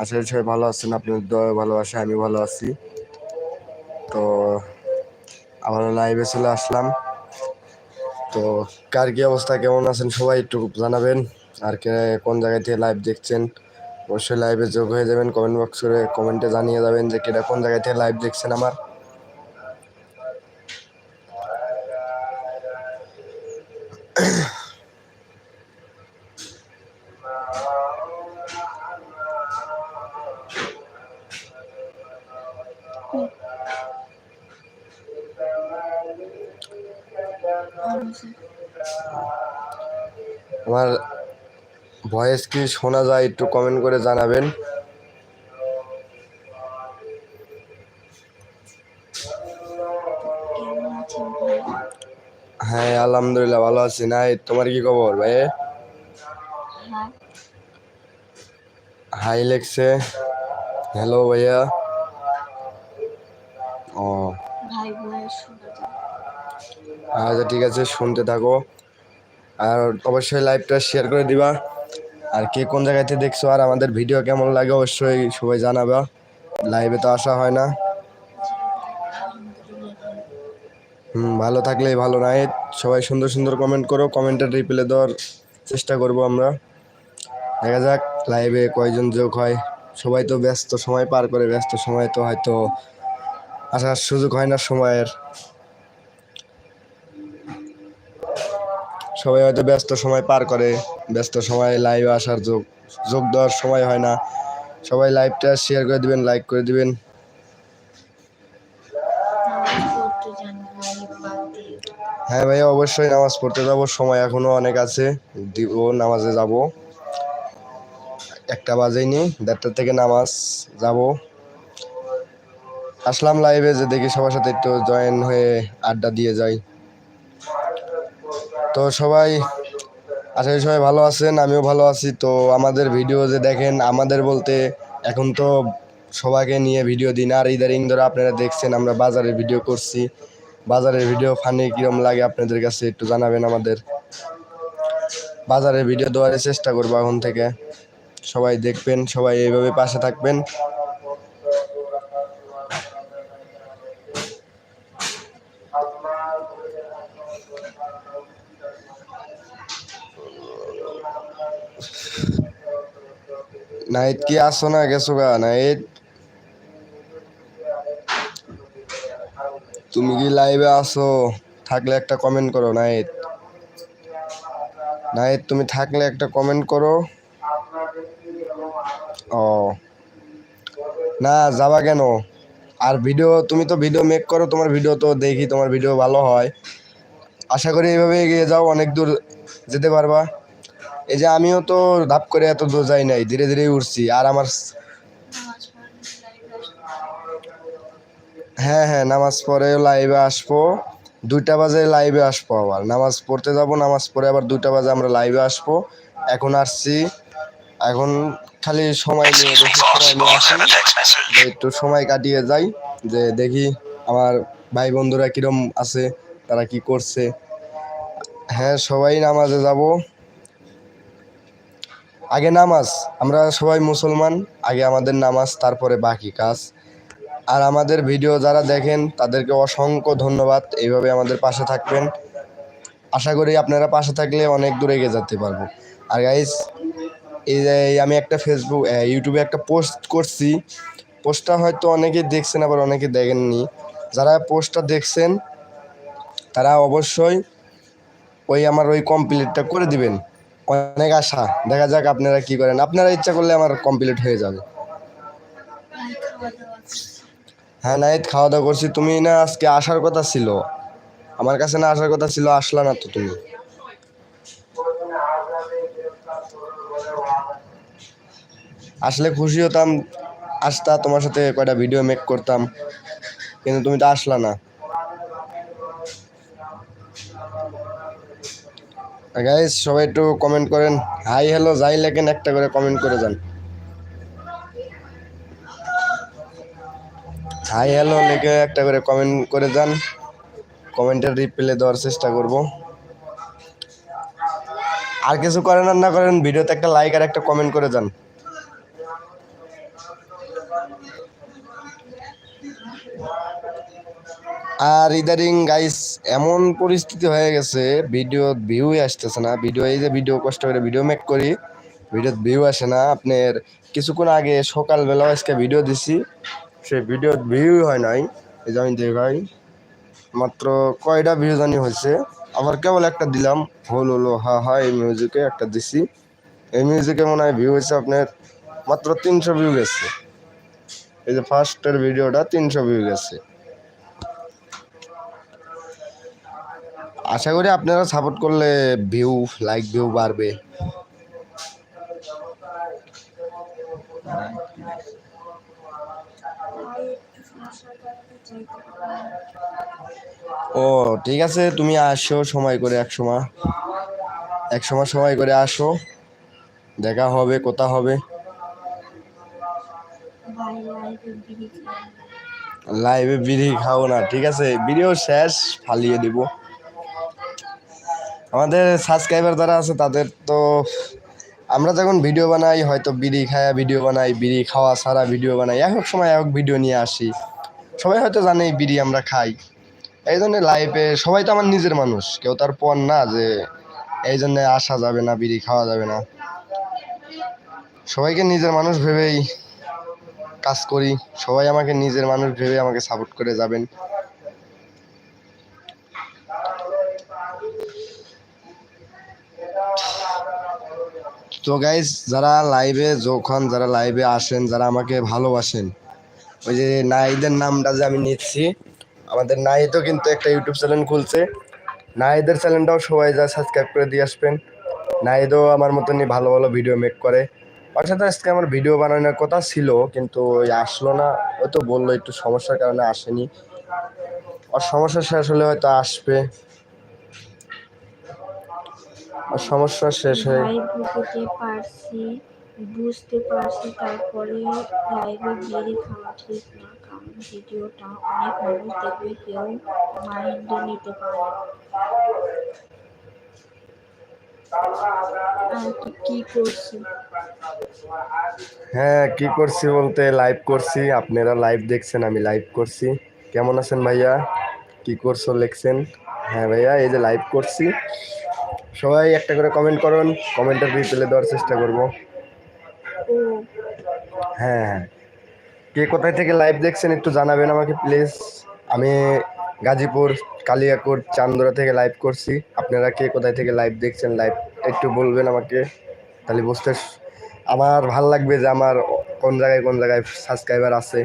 আশা করি সবাই ভালো আছেন আপনার দয়া ভালোবাসা আমি ভালো আছি। তো আবার লাইভে চলে আসলাম। তো কার কি অবস্থা, কেমন আছেন সবাই একটু জানাবেন। আর কে কোন জায়গা থেকে লাইভ দেখছেন, অবশ্যই লাইভে যোগ হয়ে যাবেন। কমেন্ট বক্স করে কমেন্টে জানিয়ে যাবেন যে কেটা কোন জায়গা থেকে লাইভ দেখছেন আমার। আমার ভয়েস কি শোনা যায় একটু কমেন্ট করে জানাবেন। হ্যাঁ আলহামদুলিল্লাহ ভালো আছি। নাই তোমার কি খবর ভাই হাই লেখছে হ্যালো ভাইয়া। ও। আচ্ছা ঠিক আছে শুনতে থাকো। আর অবশ্যই লাইভটা শেয়ার করে দিবা। আর কে কোন জায়গাতে দেখছ আর আমাদের ভিডিও কেমন লাগে অবশ্যই সবাই জানাবা। লাইভে তো আসা হয় না। হুম, ভালো থাকলেই ভালো, নাই সবাই সুন্দর সুন্দর কমেন্ট করো কমেন্টের রিপ্লে দেওয়ার চেষ্টা করব আমরা। দেখা যাক লাইভে কয়জন যোগ হয়। সবাই তো ব্যস্ত সময় পার করে, ব্যস্ত সময় তো হয়তো আসার সুযোগ হয় না সময়ের। সবাই হয়তো ব্যস্ত সময় পার করে, ব্যস্ত সময় লাইভে আসার যোগ যোগ দেওয়ার সময় হয় না। সবাই লাইভটা শেয়ার করে দিবেন লাইক করে দিবেন। ভাই হ্যাঁ ভাইয়া, অবশ্যই নামাজ পড়তে যাব, সময় এখনও অনেক আছে। দিব, নামাজে যাব। একটা বাজেইনি দেড়টা থেকে নামাজ যাব। আসলাম লাইভে যে দেখি সবার সাথে একটু জয়েন হয়ে আড্ডা দিয়ে যাই। তো সবাই, আশা করি সবাই ভালো আছেন, আমিও ভালো আছি। তো আমাদের ভিডিও যে দেখেন, আমাদের বলতে এখন তো সবাইকে নিয়ে ভিডিও দিন। আর ইদারিং ধরে আপনারা দেখছেন, আমরা বাজারের ভিডিও করছি। বাজারের ভিডিও ফানি কিরম লাগে আপনাদের কাছে একটু জানাবেন আমাদের। বাজারের ভিডিও দেওয়ার চেষ্টা করব এখন থেকে। সবাই দেখবেন, সবাই এইভাবে পাশে থাকবেন। নাইট কি আসো না গেছো গা? নাইট? তুমি কি লাইভে আসো থাকলে একটা কমেন্ট করো, নাইট। নাইট, তুমি থাকলে একটা কমেন্ট করো। ও। না, যাবা কেন? আর ভিডিও তুমি তো ভিডিও মেক করো, তোমার ভিডিও তো দেখি তোমার ভিডিও ভালো হয়। আশা করি এইভাবে এগিয়ে যাও, অনেক দূর যেতে পারবা। এই যে আমিও তো ধাপ করে এত দূর যাই নাই, ধীরে ধীরে উঠছি। আর আমার হ্যাঁ হ্যাঁ নামাজ পড়ে লাইভে আসব। দুইটা বাজে লাইভে আসব আবার। নামাজ পড়তে যাব, নামাজ পড়ে আবার দুইটা বাজে আমরা লাইভে আসব। এখন আসছি। এখন খালি সময় নিয়ে একটু সময় কাটিয়ে যাই, যে দেখি আমার ভাই বন্ধুরা কিরম আছে, তারা কি করছে। হ্যাঁ সবাই নামাজে যাব। আগে নামাজ, আমরা সবাই মুসলমান, আগে আমাদের নামাজ, তারপরে বাকি কাজ। আর আমাদের ভিডিও যারা দেখেন, তাদেরকে অসংখ্য ধন্যবাদ। এইভাবে আমাদের পাশে থাকবেন। আশা করি আপনারা পাশে থাকলে অনেক দূরে এগিয়ে যেতে পারব। আর গাইজ এই যে আমি একটা ফেসবুক ইউটিউবে একটা পোস্ট করছি। পোস্টটা হয়তো অনেকে দেখছেন, আবার অনেকে দেখেননি। যারা পোস্টটা দেখছেন, তারা অবশ্যই ওই আমার ওই কমপ্লিটটা করে দিবেন। অনেক আশা। দেখা যাক আপনারা কি করেন। আপনারা ইচ্ছা করলে আমার কমপ্লিট হয়ে যাবে। হ্যাঁ নাইট খাওয়া দাওয়া করছি। তুমি না আজকে আসার কথা ছিল। আমার কাছে না আসার কথা ছিল, আসলা না তো তুমি। আসলে খুশি হতাম। আসতা তোমার সাথে কয়টা ভিডিও মেক করতাম। কিন্তু তুমি তো আসলা না। গাইজ সবাই একটু কমেন্ট করেন। হাই হ্যালো যাই লেখেন, একটা করে কমেন্ট করে যান। হাই হ্যালো লিখে একটা করে কমেন্ট করে যান। কমেন্টের রিপ্লাই দেওয়ার চেষ্টা করব। আর কিছু করেন আর না করেন ভিডিওতে একটা লাইক আর একটা কমেন্ট করে যান। আর ইদারিং গাইস এমন পরিস্থিতি হয়ে গেছে ভিডিও ভিউই আসতেছে না। ভিডিও এই যে ভিডিও কষ্ট করে ভিডিও মেক করি ভিডিও ভিউ আসে না। আপনার কিছুক্ষণ আগে সকালবেলাও আজকে ভিডিও দিছি, সেই ভিডিও ভিউ হয় নাই। এই যে আমি দেখাই মাত্র কয়টা ভিউ জানি হয়েছে। আবার কেবল একটা দিলাম, হল, হলো, হা হা, এই মিউজিকে একটা দিছি। এই মিউজিকে মনে হয় ভিউ হয়েছে আপনার মাত্র তিনশো ভিউ গেছে। এই যে ফার্স্টের ভিডিওটা তিনশো ভিউ গেছে। আশা করি আপনারা সাপোর্ট করলে ভিউ লাইক ভিউ বাড়বে। ও, ঠিক আছে, তুমি আসো, সময় করে এক সময়। এক সময় সময় করে আসো। দেখা হবে, কোথা হবে। লাইভে বিড়ি খাও না, ঠিক আছে? ভিডিও শেষ, ফালিয়ে দিব। আমাদের সাবস্ক্রাইবার যারা আছে, তাদের তো আমরা যখন ভিডিও বানাই, হয়তো বিড়ি খায়া ভিডিও বানাই, বিড়ি খাওয়া ছাড়া ভিডিও বানাই, এক এক সময় এক ভিডিও নিয়ে আসি। সবাই হয়তো জানে বিড়ি আমরা খাই। এই জন্য লাইফে সবাই তো আমার নিজের মানুষ। কেউ তার পর না যে এই জন্যে আসা যাবে না, বিড়ি খাওয়া যাবে না। সবাইকে নিজের মানুষ ভেবেই কাজ করি। সবাই আমাকে নিজের মানুষ ভেবে আমাকে সাপোর্ট করে যাবেন। তো গাইজ যারা লাইভে যখন, যারা লাইভে আসেন, যারা আমাকে ভালোবাসেন, ওই যে নাইদের নামটা যে আমি নিচ্ছি, আমাদের নাইদও কিন্তু একটা ইউটিউব চ্যানেল খুলছে। নাইদের চ্যানেলটাও সবাই যা সাবস্ক্রাইব করে দিয়ে আসবেন। নাইদও আমার মতনই ভালো ভালো ভিডিও মেক করে। সাথে আজকে আমার ভিডিও বানানোর কথা ছিল, কিন্তু আসলো না। ও তো বলল একটু সমস্যার কারণে আসেনি। আর সমস্যা শেষ হলে হয়তো আসবে। সমস্যা শেষ হয়ে বুঝতে পারছি বুঝতে পারছি তারপরে লাইভে বিড়ি খাওয়া ঠিক না কারণ ভিডিওটা অনেক মানুষ দেখবে কেউ মাইন্ডে নিতে পারে হ্যাঁ কি করছি বলতে লাইভ করছি আপনারা লাইভ দেখছেন আমি লাইভ করছি। কেমন আছেন ভাইয়া? কি করছ লিখছেন? হ্যাঁ ভাইয়া এই যে লাইভ করছি। সবাই একটা করে কমেন্ট করুন কমেন্টের রিপ্লাই দেওয়ার চেষ্টা করব। হ্যাঁ হ্যাঁ। কে কোথায় থেকে লাইভ দেখছেন একটু জানাবেন আমাকে প্লিজ আমি গাজীপুর কালিয়াকুর চান্দরা থেকে লাইভ করছি। আপনারা কে কোথায় থেকে লাইভ দেখছেন লাইভ একটু বলবেন আমাকে। তাহলে বুঝতে আমার ভালো লাগবে যে আমার কোন জায়গায় কোন জায়গায় সাবস্ক্রাইবার আছে।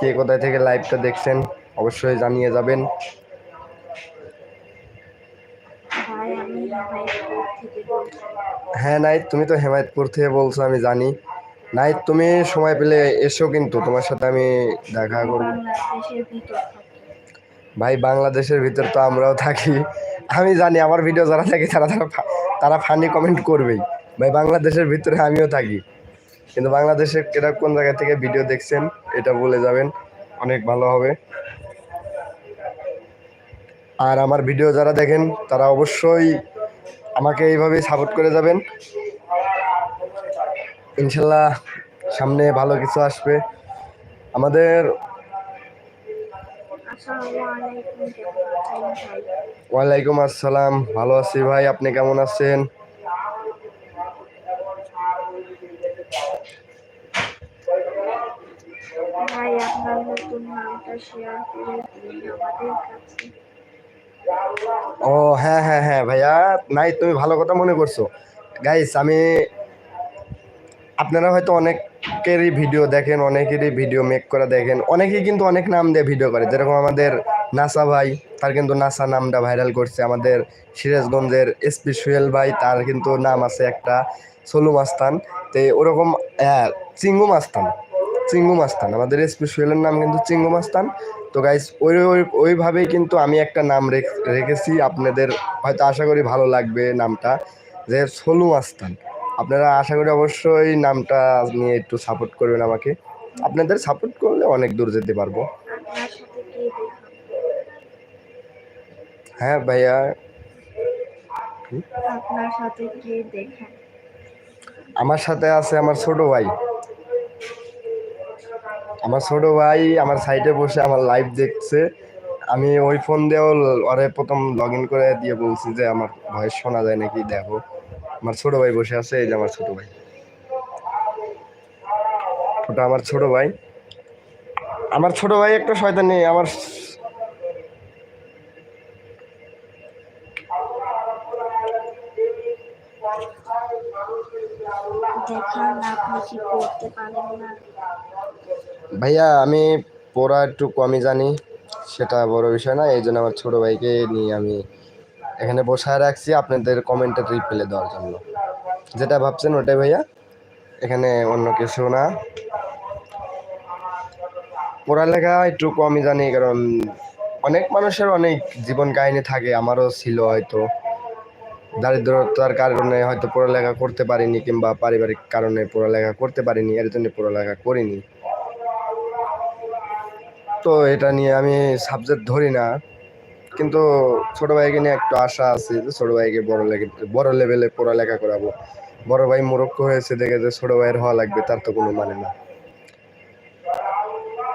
কে কোথায় থেকে লাইভটা দেখছেন, অবশ্যই জানিয়ে যাবেন ভাই আমি হাইস্কুল থেকে বলছি হ্যাঁ নাইট তুমি তো হেমায়তপুর থেকে বলছো আমি জানি। নাইট তুমি সময় পেলে এসো কিন্তু তোমার সাথে আমি দেখা করব। ভাই বাংলাদেশের ভিতর তো আমরাও থাকি। আমি জানি আমার ভিডিও যারা থাকে তারা তারা তারা ফানি কমেন্ট করবেই। ভাই বাংলাদেশের ভিতরে আমিও থাকি। কিন্তু বাংলাদেশের কেটা কোন জায়গা থেকে ভিডিও দেখছেন এটা বলে যাবেন অনেক ভালো হবে। আর আমার ভিডিও যারা দেখেন তারা অবশ্যই আমাকে এইভাবেই সাপোর্ট করে যাবেন। ইনশাল্লাহ সামনে ভালো কিছু আসবে। আমাদের ওয়ালাইকুম আসসালাম, ভালো আছি ভাই, আপনি কেমন আছেন? ভাই, আপনার নতুন নামটা শেয়ার করে দিন আমাদের কাছে। ও হ্যাঁ হ্যাঁ হ্যাঁ ভাইয়া। নাই, তুমি ভালো কথা মনে করছ। গাইস আমি আপনারা হয়তো অনেকেরই ভিডিও দেখেন, অনেকেরই ভিডিও মেক করে দেখেন। অনেকেই কিন্তু অনেক নাম দিয়ে ভিডিও করে। যেরকম আমাদের নাসা ভাই, তার কিন্তু নাসা নামটা ভাইরাল করছে। আমাদের সিরাজগঞ্জের এসপি সুহেল ভাই, তার কিন্তু নাম আছে একটা, সলু মাস্তান। তো ওরকম হ্যাঁ চিঙ্গু মাস্তান চিঙ্গু মাস্তান। আমাদের এসপি সুহেলের নাম কিন্তু চিঙ্গু মাস্তান। তো গাইস ওই ওই- ওইভাবেই কিন্তু আমি একটা নাম রেখ- রেখেছি। আপনাদের হয়তো আশা করি ভালো লাগবে নামটা যে সলু মাস্তান আপনারা আশা করি অবশ্যই নামটা নিয়ে একটু সাপোর্ট করবেন আমাকে। আপনাদের সাপোর্ট করলে অনেক দূর যেতে পারব। হ্যাঁ ভাইয়া। আমার সাথে আছে আমার ছোট ভাই। আমার ছোট ভাই আমার সাইডে বসে আমার লাইভ দেখছে। আমি ওই ফোন দিয়েও ওরে প্রথম লগ ইন করে দিয়ে বলছি যে, আমার ভয়েস শোনা যায় নাকি? দেখো। আমার ছোট ভাই বসে আছে, এই যে আমার ছোট ভাই। ওটা আমার ছোট ভাই। আমার ছোট ভাই একটা শয়তানি, আমার দেখান আপনি কি করতে পারেন না? ভাইয়া, আমি পড়া একটু কমই জানি, সেটা বড় বিষয় না, এই জন্য আমার ছোট ভাইকে নিয়ে আমি এখানে বসায় রাখছি, আপনাদের কমেন্টে রিপ্লে দেওয়ার জন্য। যেটা ভাবছেন ওটাই ভাইয়া। এখানে অন্য কিছু না। পড়ালেখা একটু কমই জানি, কারণ অনেক মানুষের অনেক জীবন কাহিনী থাকে, আমারও ছিল হয়তো। দারিদ্রতার কারণে হয়তো পড়ালেখা করতে পারিনি, কিংবা পারিবারিক কারণে পড়ালেখা করতে পারিনি, এর জন্য পড়ালেখা করিনি। তো এটা নিয়ে আমি সাবজেক্ট ধরি না, কিন্তু ছোট ভাইকে নিয়ে একটু আশা আছে যে ছোট ভাইকে বড় লেগে, বড় লেভেলে পড়ালেখা করাবো। বড় ভাই মুরক্ষ হয়েছে দেখে যে ছোট ভাইয়ের হওয়া লাগবে, তার তো কোনো মানে না।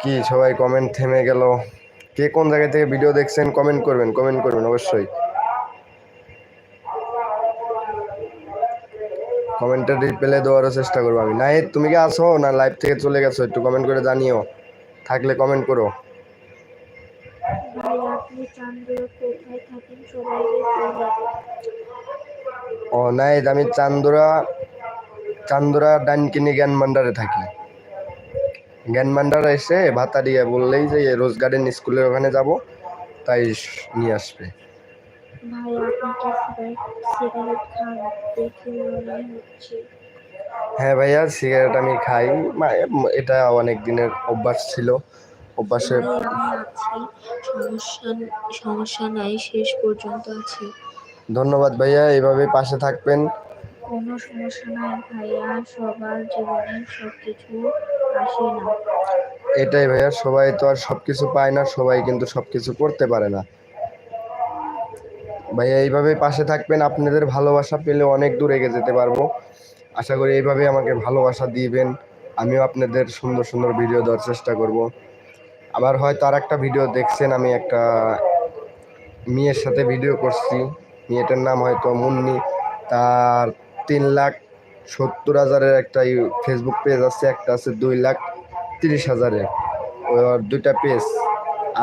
কি সবাই কমেন্ট থেমে গেল? কে কোন জায়গা থেকে ভিডিও দেখছেন কমেন্ট করবেন কমেন্ট করবেন অবশ্যই। কমেন্টের রিপ্লাই দেওয়ারও চেষ্টা করব আমি। নাই তুমি কি আসো না লাইভ থেকে চলে গেছো? একটু কমেন্ট করে জানিও। থাকলে কমেন্ট করো। ও নাই আমি চান্দুরা চান্দুরা ডানকিনি জ্ঞান ভান্ডারে থাকি। জ্ঞান ভান্ডারে এসে ভাতা দিয়ে বললেই যে রোজ গার্ডেন স্কুলের ওখানে যাব, তাই নিয়ে আসবে। ভাই, আপনি কি সিগারেট খান মনে হচ্ছে। হ্যাঁ ভাইয়া সিগারেট আমি খাই। এটা অনেক দিনের অভ্যাস ছিল। অভ্যাসে সমস্যা নাই শেষ পর্যন্ত আছি। ধন্যবাদ ভাইয়া এইভাবে পাশে থাকবেন। কোনো সমস্যা নাই ভাইয়া সবার জীবনে সব কিছু আসে না। এটাই ভাইয়া সবাই তো আর সব কিছু পায় না সবাই কিন্তু সব কিছু করতে পারে না। ভাইয়া এইভাবে পাশে থাকবেন আপনাদের ভালোবাসা পেলে অনেক দূর এগিয়ে যেতে পারব। আশা করি এইভাবে আমাকে ভালোবাসা দিবেন। আমিও আপনাদের সুন্দর সুন্দর ভিডিও দেওয়ার চেষ্টা করব। আবার হয়তো আর একটা ভিডিও দেখছেন, আমি একটা মেয়ের সাথে ভিডিও করছি। মেয়েটার নাম হয়তো মুন্নি। তার তিন লাখ সত্তর হাজারের একটা ফেসবুক পেজ আছে, একটা আছে দুই লাখ তিরিশ হাজারের। ওর দুইটা পেজ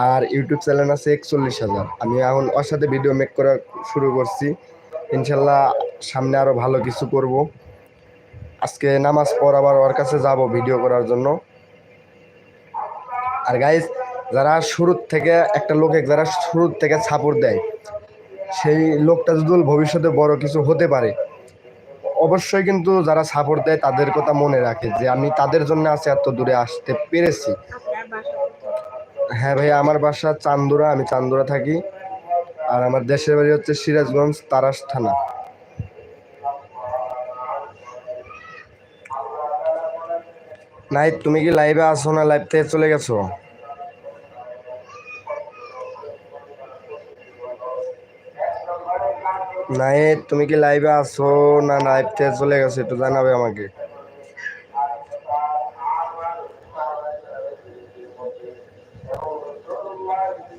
আর ইউটিউব চ্যানেল আছে একচল্লিশ হাজার। আমি এখন ওর সাথে ভিডিও মেক করা শুরু করছি। ইনশাল্লাহ সামনে আরও ভালো কিছু করব। আজকে নামাজ পর আবার ওর কাছে যাব ভিডিও করার জন্য। আর গাইজ যারা শুরুর থেকে, একটা লোকে যারা শুরুর থেকে সাপোর্ট দেয়, সেই লোকটা যদি ভবিষ্যতে বড় কিছু হতে পারে, অবশ্যই কিন্তু যারা সাপোর্ট দেয়, তাদের কথা মনে রাখে যে আমি তাদের জন্য আছে, এত দূরে আসতে পেরেছি। হ্যাঁ ভাই আমার বাসা চান্দুরা, আমি চান্দুরা থাকি। আর আমার দেশের বাড়ি হচ্ছে সিরাজগঞ্জ তারাস থানা। নাই, তুমি কি লাইভে আসো না লাইভ থেকে চলে গেছো? নাই, তুমি কি লাইভে আসো না লাইভ থেকে চলে গেছো, একটু জানাবে আমাকে।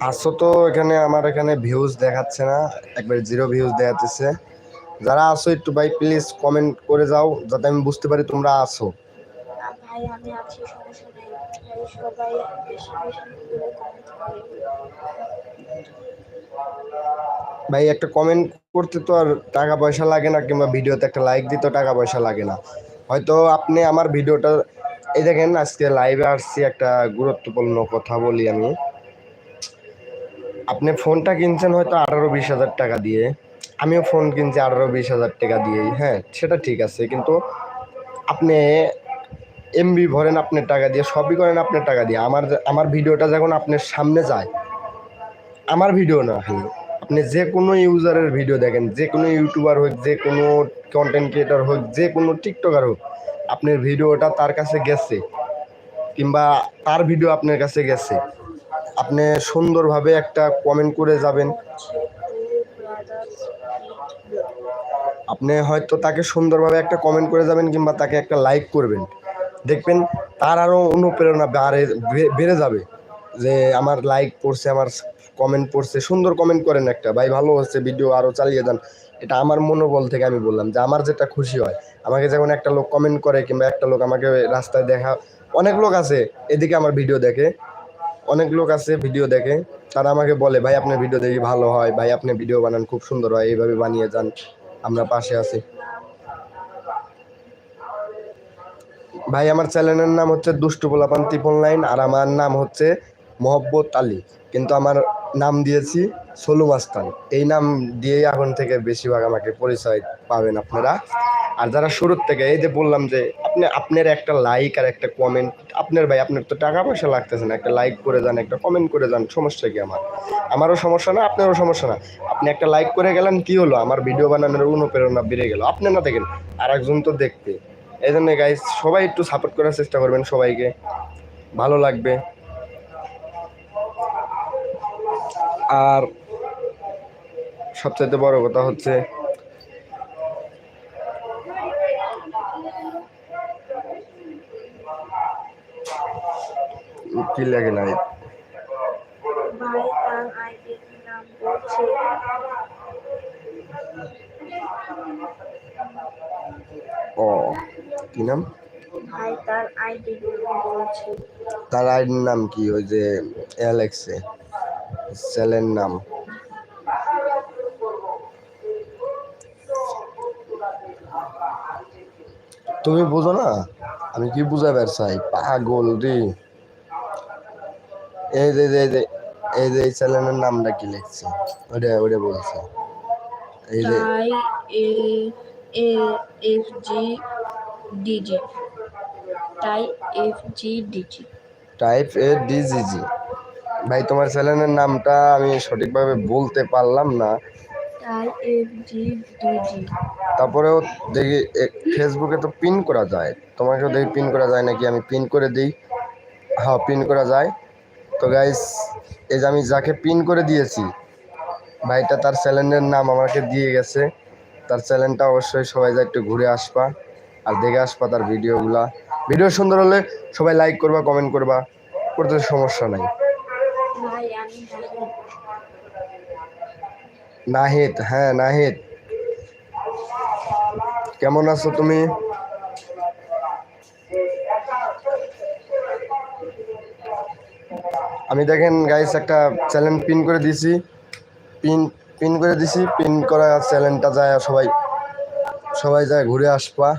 আসো তো এখানে, আমার এখানে ভিউজ দেখাচ্ছে না, একবার জিরো ভিউজ দেখাতেছে। যারা আসো একটু ভাই প্লিজ কমেন্ট করে যাও, যাতে আমি বুঝতে পারি তোমরা আসো আমি আছি, সমস্যা নাই। সবাই বেশি বেশি করে কমেন্ট করে। ভাই, একটা কমেন্ট করতে তো আর টাকা পয়সা লাগে না, কিংবা ভিডিওতে একটা লাইক দিতে টাকা পয়সা লাগে না। হয়তো আপনি আমার ভিডিওটা, এই দেখেন আজকে লাইভে আসছি একটা গুরুত্বপূর্ণ কথা বলি আমি। আপনি ফোনটা কিনছেন হয়তো আঠারো বিশ হাজার টাকা দিয়ে। আমিও ফোন কিনছি আঠারো বিশ হাজার টাকা দিয়েই হ্যাঁ সেটা ঠিক আছে। কিন্তু আপনি এমবি ভরেন আপনার টাকা দিয়ে, সবই করেন আপনার টাকা দিয়ে। আমার আমার ভিডিওটা যখন আপনার সামনে যায়, আমার ভিডিও না, খালি। আপনি যে কোনো ইউজারের ভিডিও দেখেন, যে কোনো ইউটিউবার হোক, যে কোনো কন্টেন্ট ক্রিয়েটর হোক, যে কোনো টিকটকার হোক, আপনার ভিডিওটা তার কাছে গেছে, কিংবা তার ভিডিও আপনার কাছে গেছে, আপনি সুন্দরভাবে একটা কমেন্ট করে যাবেন। আপনি হয়তো তাকে সুন্দরভাবে একটা কমেন্ট করে যাবেন, কিংবা তাকে একটা লাইক করবেন। দেখবেন তার আরও অনুপ্রেরণা বাড়ে বেড়ে যাবে। যে আমার লাইক পড়ছে, আমার কমেন্ট পড়ছে, সুন্দর কমেন্ট করেন একটা। ভাই, ভালো হচ্ছে ভিডিও আরও চালিয়ে যান। এটা আমার মনোবল থেকে আমি বললাম যে আমার যেটা খুশি হয়, আমাকে যখন একটা লোক কমেন্ট করে কিংবা একটা লোক আমাকে রাস্তায় দেখা, অনেক লোক আছে, এদিকে আমার ভিডিও দেখে, অনেক লোক আছে ভিডিও দেখে, তারা আমাকে বলে, ভাই, আপনার ভিডিও দেখি ভালো হয়, ভাই, আপনি ভিডিও বানান, খুব সুন্দর হয়, এইভাবে বানিয়ে যান, আমরা পাশে আছি। ভাই, আমার চ্যানেলের নাম হচ্ছে দুষ্টু পোলাপান ত্রিপল আর আমার নাম হচ্ছে মোহব্বত আলী। কিন্তু আমার নাম দিয়েছি সোলু মাস্তান। এই নাম দিয়েই এখন থেকে বেশিরভাগ আমাকে পরিচয় পাবেন আপনারা। আর যারা শুরুর থেকে, এই যে বললাম যে আপনি আপনার একটা লাইক আর একটা কমেন্ট আপনার ভাই, আপনার তো টাকা পয়সা লাগতেছে না। একটা লাইক করে যান, একটা কমেন্ট করে যান, সমস্যা কি আমার? আমারও সমস্যা না, আপনারও সমস্যা না। আপনি একটা লাইক করে গেলেন, কি হলো? আমার ভিডিও বানানোর অনুপ্রেরণা বেড়ে গেল। আপনি না দেখেন আর একজন তো দেখতে এই জন্য গাইজ সবাই একটু সাপোর্ট করার চেষ্টা করবেন সবাইকে। ভালো লাগবে। আর সবচাইতে বড় কথা হচ্ছে, কি লাগে না? ভাই তার আইডির নাম বলছে ও। কি নাম? তার আইডির নাম কি? ওই যে অ্যালেক্সে। চ্যানেলের নাম। তুমি বুঝো না? আমি কি বুঝাবার চাই? পাগল রে। এই যে এই যে এই যে এই চ্যানেলের নামটা কি লিখছে? ওটা ওটা বলছে। এই যে এ এফ জি ডিজি তাই F G DG type A DGG ভাই তোমার চ্যানেলের নামটা আমি সঠিকভাবে বলতে পারলাম না। এফ জি ডিজি তারপরেও দেখি ফেসবুকে তো পিন করা যায়। তোমাকেও দেখি পিন করা যায় নাকি? আমি পিন করে দিই। হ্যাঁ পিন করা যায়। তো গাইস এই যে আমি যাকে পিন করে দিয়েছি ভাইটা তার চ্যানেলের নাম আমাকে দিয়ে গেছে। তার চ্যানেলটা অবশ্যই সবাই যা একটু ঘুরে আসবা। আর দেখে আসবা তার ভিডিওগুলা। ভিডিও সুন্দর হলে সবাই লাইক করবা কমেন্ট করবা করতে সমস্যা নাই। নাহিদ। হ্যাঁ নাহিদ। কেমন আছো তুমি? আমি দেখেন গাইস একটা চ্যানেল পিন করে দিছি। পিন পিন করে দিছি পিন করা চ্যানেলটা যায় সবাই সবাই যায় ঘুরে আসবা।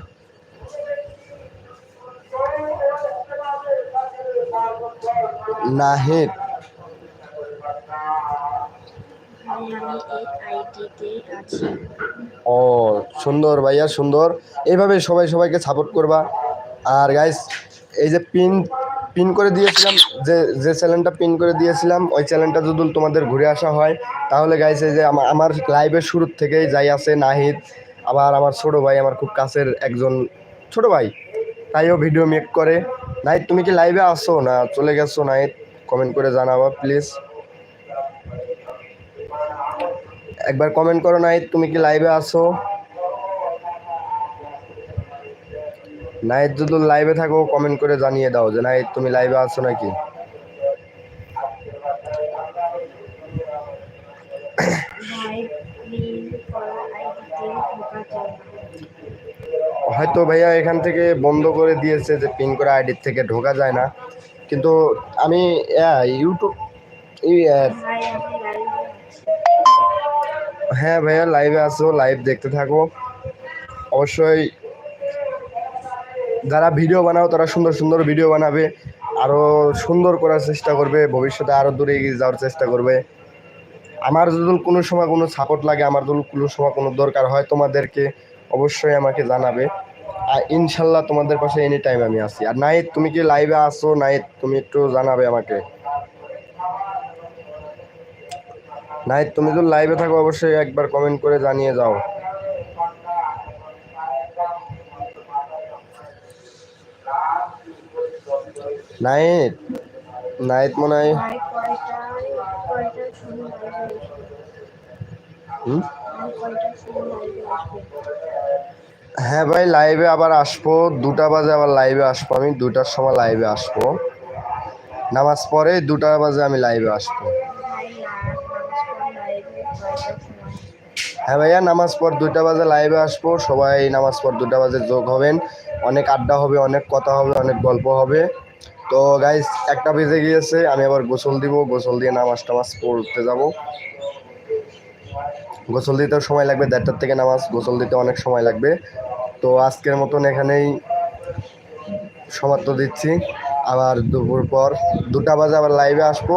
নাহিদ। ও, সুন্দর ভাইয়া, সুন্দর। এইভাবে সবাই সবাইকে সাপোর্ট করবা। আর গাইস এই যে পিন পিন করে দিয়েছিলাম, যে যে চ্যানেলটা পিন করে দিয়েছিলাম, ওই চ্যানেলটা যদি তোমাদের ঘুরে আসা হয়, তাহলে গাইস এই যে আমা- আমার লাইভের শুরুর থেকেই যাই আছে নাহিদ, আবার আমার ছোট ভাই, আমার খুব কাছের একজন ছোট ভাই। তাইও ভিডিও মেক করে। নাহিদ, তুমি কি লাইভে আসো না চলে গেছো? নাহিদ কমেন্ট করে জানাবা প্লিজ একবার কমেন্ট করো নাহিদ, তুমি কি লাইভে আসো নাহিদ, যদি লাইভে থাকো কমেন্ট করে জানিয়ে দাও যে, নাহিদ, তুমি লাইভে আছো নাকি? ভাই হয়তো ভাইয়া এখান থেকে বন্ধ করে দিয়েছে যে পিন করা আইডির থেকে ঢোকা যায় না। কিন্তু আমি ইউটিউব হ্যাঁ ভাইয়া লাইভে আসো লাইভ দেখতে থাকো। অবশ্যই যারা ভিডিও বানাও, তারা সুন্দর সুন্দর ভিডিও বানাবে আরও সুন্দর করার চেষ্টা করবে, ভবিষ্যতে আরও দূরে এগিয়ে যাওয়ার চেষ্টা করবে। আমার যদি কোনো সময় কোনো সাপোর্ট লাগে, আমার যদি কোনো সময় কোনো দরকার হয় তোমাদেরকে অবশ্যই আমাকে জানাবে। আর ইনশাল্লাহ তোমাদের পাশে এনি টাইম আমি আসি আর নাইট তুমি কি লাইভে আসো নাইট তুমি একটু জানাবে আমাকে। নাইট তুমি যদি লাইভে থাকো অবশ্যই একবার কমেন্ট করে জানিয়ে যাও। নাইট নাইট মনে হয় হুম? হ্যাঁ ভাই লাইভে আবার আসব। দুটা বাজে আবার লাইভে আসব আমি দুটার সময় লাইভে আসব। নামাজ পড়ে দুটা বাজে আমি লাইভে আসব। হ্যাঁ ভাইয়া, নামাজ পর দুটা বাজে লাইভে আসব। সবাই নামাজ পর দুটা বাজে যোগ হবেন। অনেক আড্ডা হবে, অনেক কথা হবে, অনেক গল্প হবে। তো গাইজ একটা বেজে গিয়েছে, আমি আবার গোসল দিব। গোসল দিয়ে নামাজ টামাজ পড়তে যাব। গোসল দিতেও সময় লাগবে, দেড়টার থেকে নামাজ, গোসল দিতে অনেক সময় লাগবে। তো আজকের মতন এখানেই সমাপ্ত দিচ্ছি। আবার দুপুর পর দুটা বাজে আবার লাইভে আসব।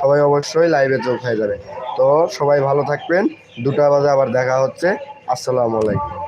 সবাই অবশ্যই লাইভে যোগ হয়ে যাবে। তো সবাই ভালো থাকবেন। দুটা বাজে আবার দেখা হচ্ছে। আসসালামু আলাইকুম।